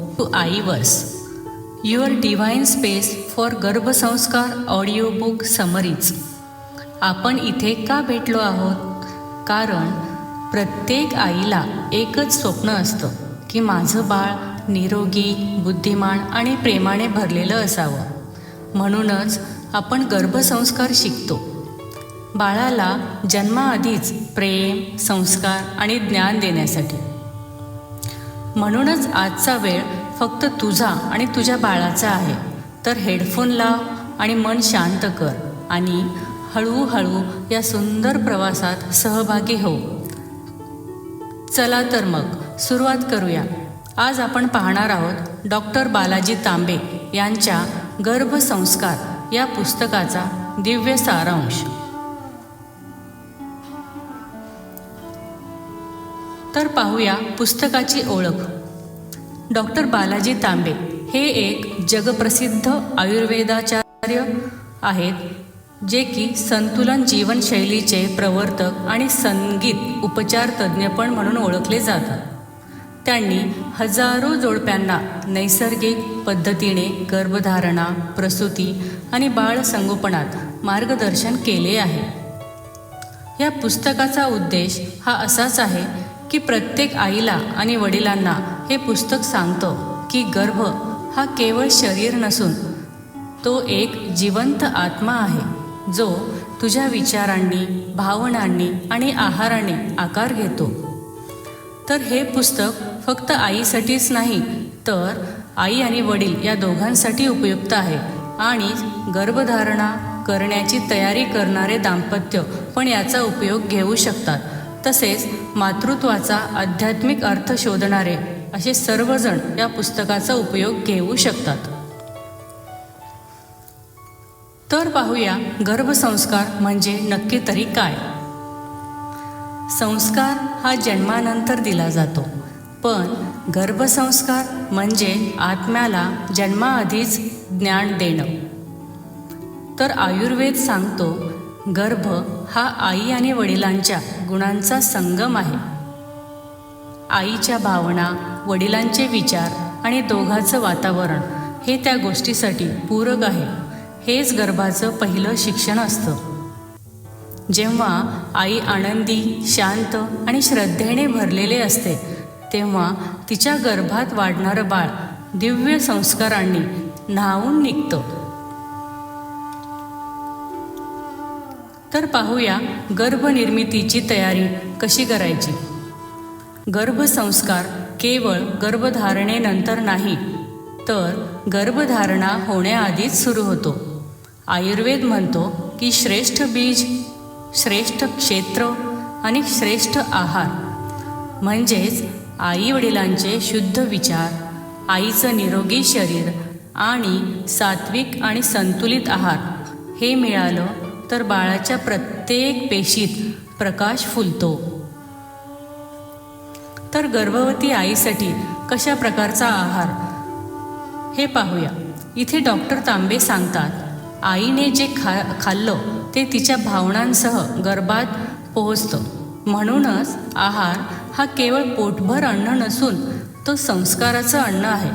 To iVerse. Your divine space for गर्भसंस्कार audio book summaries आपण इथे का भेटलो आहोत? कारण प्रत्येक आईला एकच स्वप्न असतं की माझं बाळ निरोगी बुद्धिमान आणि प्रेमाने भरलेलं असावं. म्हणूनच आपण गर्भसंस्कार शिकतो. बाळाला जन्माआधीच प्रेम संस्कार आणि ज्ञान देण्यासाठी. म्हणूनच आजचा वेळ फक्त तुझा आणि तुझ्या बाळाचा आहे. तर हेडफोन लाव आणि मन शांत कर आणि हळूहळू या सुंदर प्रवासात सहभागी हो. चला तर मग सुरुवात करूया. आज आपण पाहणार आहोत डॉक्टर बालाजी तांबे यांच्या गर्भसंस्कार या पुस्तकाचा दिव्य सारांश. तर पाहूया पुस्तकाची ओळख. डॉक्टर बालाजी तांबे हे एक जगप्रसिद्ध आयुर्वेदाचार्य आहेत जे की संतुलन जीवनशैलीचे प्रवर्तक आणि संगीत उपचार तज्ज्ञ पण म्हणून ओळखले जातात. त्यांनी हजारो जोडप्यांना नैसर्गिक पद्धतीने गर्भधारणा प्रसूती आणि बाळ संगोपनात मार्गदर्शन केले आहे. या पुस्तकाचा उद्देश हा असाच आहे की प्रत्येक आईला आणि वडिलांना हे पुस्तक सांगतं की गर्भ हा केवळ शरीर नसून तो एक जिवंत आत्मा आहे जो तुझ्या विचारांनी भावनांनी आणि आहाराने आकार घेतो. तर हे पुस्तक फक्त आईसाठीच नाही तर आई आणि वडील या दोघांसाठी उपयुक्त आहे आणि गर्भधारणा करण्याची तयारी करणारे दाम्पत्य पण याचा उपयोग घेऊ शकतात. तसेच मातृत्वाचा आध्यात्मिक अर्थ शोधणारे असे सर्वजण या पुस्तकाचा उपयोग घेऊ शकतात. तर पाहूया गर्भसंस्कार म्हणजे नक्की तरी काय? संस्कार हा जन्मानंतर दिला जातो पण गर्भसंस्कार म्हणजे आत्म्याला जन्माआधीच ज्ञान देणं. तर आयुर्वेद सांगतो गर्भ हा आई आणि वडिलांच्या गुणांचा संगम आहे. आईच्या भावना वडिलांचे विचार आणि दोघाचं वातावरण हे त्या गोष्टीसाठी पूरक आहे. हेच गर्भाचं पहिलं शिक्षण असतं. जेव्हा आई आनंदी शांत आणि श्रद्धेने भरलेले असते तेव्हा तिच्या गर्भात वाढणारं बाळ दिव्य संस्कारांनी न्हावून निघतं. तर पाहूया गर्भनिर्मितीची तयारी कशी करायची. गर्भसंस्कार केवळ गर्भधारणेनंतर नाही तर गर्भधारणा होण्याआधीच सुरू होतो. आयुर्वेद म्हणतो की श्रेष्ठ बीज श्रेष्ठ क्षेत्र आणि श्रेष्ठ आहार. म्हणजेच आई वडिलांचे शुद्ध विचार आईचं निरोगी शरीर आणि सात्विक आणि संतुलित आहार हे मिळालं तर बाळाच्या प्रत्येक पेशीत प्रकाश फुलतो. तर गर्भवती आईसाठी कशा प्रकारचा आहार? हे पाहूया. इथे डॉक्टर तांबे सांगतात आईने जे खा खाल्लं ते तिच्या भावनांसह गर्भात पोहोचतं. म्हणूनच आहार हा केवळ पोटभर अन्न नसून तो संस्काराचं अन्न आहे.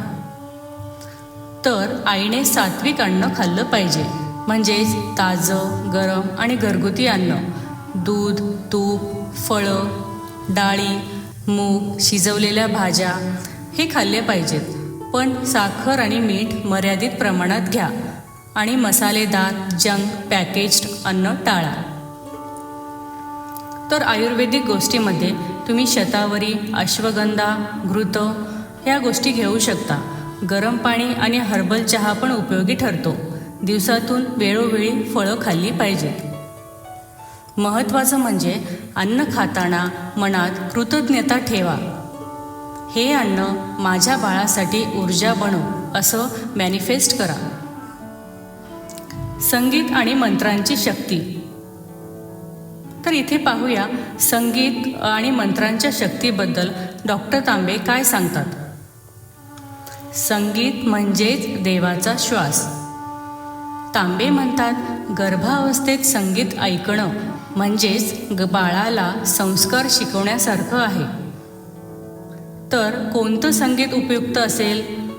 तर आईने सात्विक अन्न खाल्लं पाहिजे. म्हणजेच ताजं गरम आणि घरगुती अन्न. दूध तूप फळं डाळी मूग शिजवलेल्या भाज्या हे खाल्ले पाहिजेत. पण साखर आणि मीठ मर्यादित प्रमाणात घ्या आणि मसालेदार जंक पॅकेज्ड अन्न टाळा. तर आयुर्वेदिक गोष्टीमध्ये तुम्ही शतावरी अश्वगंधा घृत ह्या गोष्टी घेऊ शकता. गरम पाणी आणि हर्बल चहा पण उपयोगी ठरतो. दिवसातून वेळोवेळी फळं खाल्ली पाहिजेत महत्त्वाचं म्हणजे अन्न खाताना मनात कृतज्ञता ठेवा. हे अन्न माझ्या बाळासाठी ऊर्जा बनव असं मॅनिफेस्ट करा. संगीत आणि मंत्रांची शक्ती. तर इथे पाहूया संगीत आणि मंत्रांच्या शक्तीबद्दल डॉक्टर तांबे काय सांगतात. संगीत म्हणजेच देवाचा श्वास. तांबे म्हणतात गर्भावस्थेत संगीत ऐकणं म्हणजेच ग बाळाला संस्कार शिकवण्यासारखं आहे. तर कोणतं संगीत उपयुक्त असेल?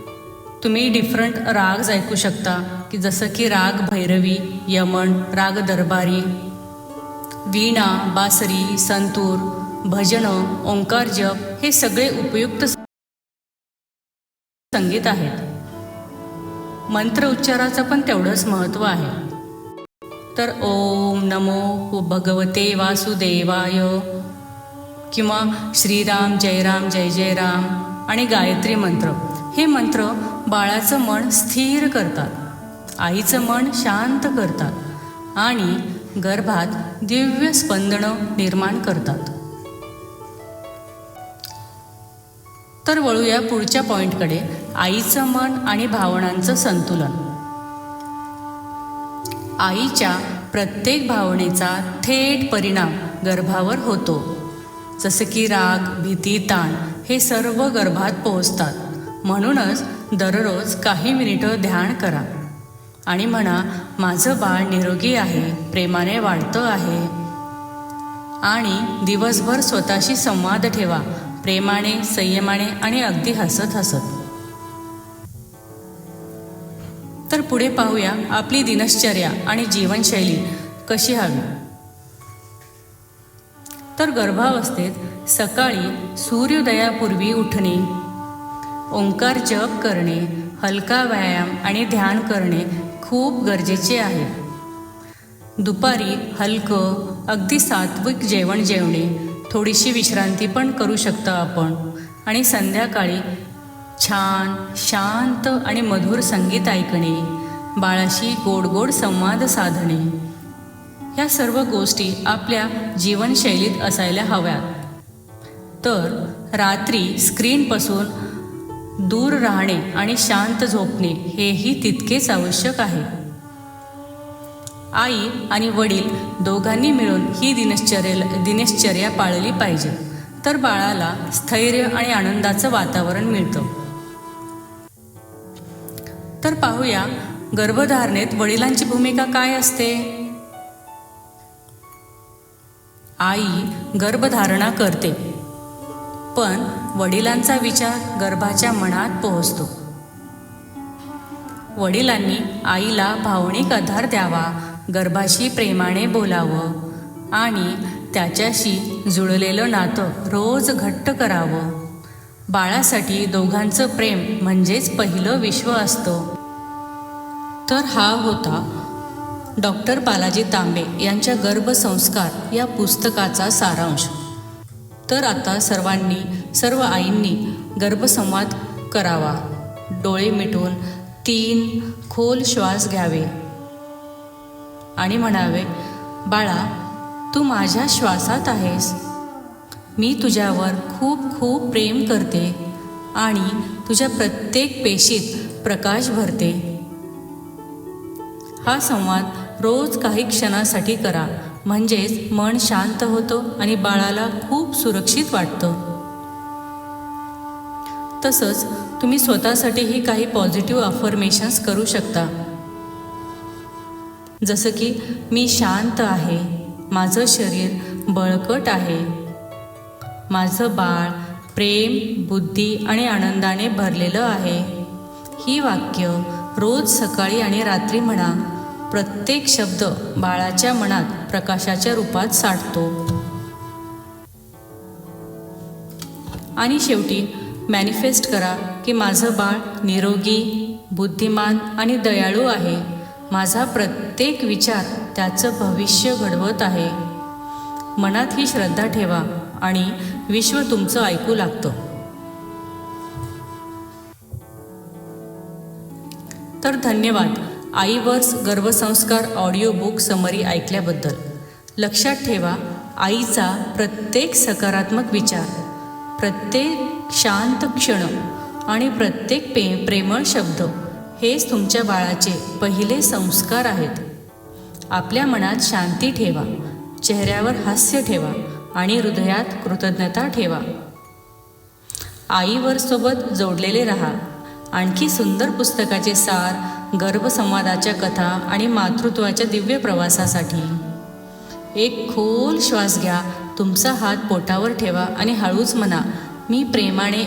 तुम्ही डिफरंट राग ऐकू शकता की जसं की राग भैरवी यमन राग दरबारी वीणा बासरी संतूर भजनं ओंकार जप हे सगळे उपयुक्त संगीत आहेत. मंत्र उच्चाराचं पण तेवढंच महत्त्व आहे. तर ओम नमो भगवते वासुदेवाय. किंवा श्रीराम जय राम जय जय राम आणि गायत्री मंत्र. हे मंत्र बाळाचं मन स्थिर करतात. आईचं मन शांत करतात. आणि गर्भात दिव्य स्पंदनं निर्माण करतात. तर वळूया पुढच्या पॉईंटकडे आईचं मन आणि भावनांचं संतुलन. आईच्या प्रत्येक भावनेचा थेट परिणाम गर्भावर होतो. जसं की राग भीती ताण हे सर्व गर्भात पोहोचतात. म्हणूनच दररोज काही मिनिटं ध्यान करा. आणि म्हणा माझं बाळ निरोगी आहे प्रेमाने वाढतं आहे. आणि दिवसभर स्वतःशी संवाद ठेवा. प्रेमाने संयमाने आणि अगदी हसत हसत. तर पुढे पाहूया आपली दिनश्चर्या आणि जीवनशैली कशी हवी. तर गर्भावस्थेत सकाळी सूर्योदयापूर्वी उठणे ओंकार जप करणे हलका व्यायाम आणि ध्यान करणे खूप गरजेचे आहे. दुपारी हलकं अगदी सात्विक जेवण जेवणे थोडीशी विश्रांती पण करू शकता आपण आणि संध्याकाळी छान शांत आणि मधुर संगीत ऐकणे बाळाशी गोड गोड संवाद साधणे. ह्या सर्व गोष्टी आपल्या जीवनशैलीत असायला हव्यात. तर रात्री स्क्रीनपासून दूर राहणे आणि शांत झोपणे हेही तितकेच आवश्यक आहे. आई आणि वडील दोघांनी मिळून ही दिनश्चर्या दिनश्चर्या पाळली पाहिजे. तर बाळाला स्थैर्य आणि आनंदाचं वातावरण मिळतं. तर पाहूया गर्भधारणेत वडिलांची भूमिका काय असते? आई गर्भधारणा करते पण वडिलांचा विचार गर्भाच्या मनात पोहोचतो. वडिलांनी आईला भावनिक आधार द्यावा गर्भाशी प्रेमाने बोलावं आणि त्याच्याशी जुळलेलं नातं रोज घट्ट करावं. बाळासाठी दोघांचं प्रेम म्हणजेच पहिलं विश्व असतं. तर हा होता डॉक्टर बालाजी तांबे यांच्या गर्भसंस्कार या पुस्तकाचा सारांश. तर आता सर्वांनी सर्व आईंनी गर्भसंवाद करावा. डोळे मिटून तीन खोल श्वास घ्यावे. आणि म्हणावे बाळा तू माझ्या श्वासात आहेस. मी तुझ्यावर खूप खूप प्रेम करते आणि तुझ्या प्रत्येक पेशीत प्रकाश भरते. हा संवाद रोज काही क्षणासाठी करा. म्हणजेच मन शांत होतं आणि बाळाला खूप सुरक्षित वाटतं. तसंच तुम्ही स्वतःसाठीही काही पॉझिटिव्ह अफर्मेशन्स करू शकता. जसं की मी शांत आहे. माझं शरीर बळकट आहे. माझं बाळ प्रेम बुद्धी आणि आनंदाने भरलेलं आहे. ही वाक्य रोज सकाळी आणि रात्री म्हणा प्रत्येक शब्द बाळाच्या मनात प्रकाशाच्या रूपात साठतो. आणि शेवटी मॅनिफेस्ट करा की माझं बाळ निरोगी बुद्धिमान आणि दयाळू आहे. माझा प्रत्येक विचार त्याचं भविष्य घडवत आहे. मनात ही श्रद्धा ठेवा आणि विश्व तुमचं ऐकू लागतं. तर धन्यवाद. आईवर्स गर्भसंस्कार ऑडिओ बुक समरी ऐकल्याबद्दल लक्षात ठेवा आईचा प्रत्येक सकारात्मक विचार प्रत्येक शांत क्षण आणि प्रत्येक पे प्रेमळ शब्द हेच तुमच्या बाळाचे पहिले संस्कार आहेत. आपल्या मनात शांती ठेवा चेहऱ्यावर हास्य ठेवा आणि हृदयात कृतज्ञता ठेवा. आईवर सोबत जोडलेले राहा. आणखी सुंदर पुस्तकाचे सार गर्भसंवादाच्या कथा आणि मातृत्वाच्या दिव्य प्रवासासाठी. एक खोल श्वास घ्या तुमचा हात पोटावर ठेवा आणि हळूच म्हणा मी प्रेमाने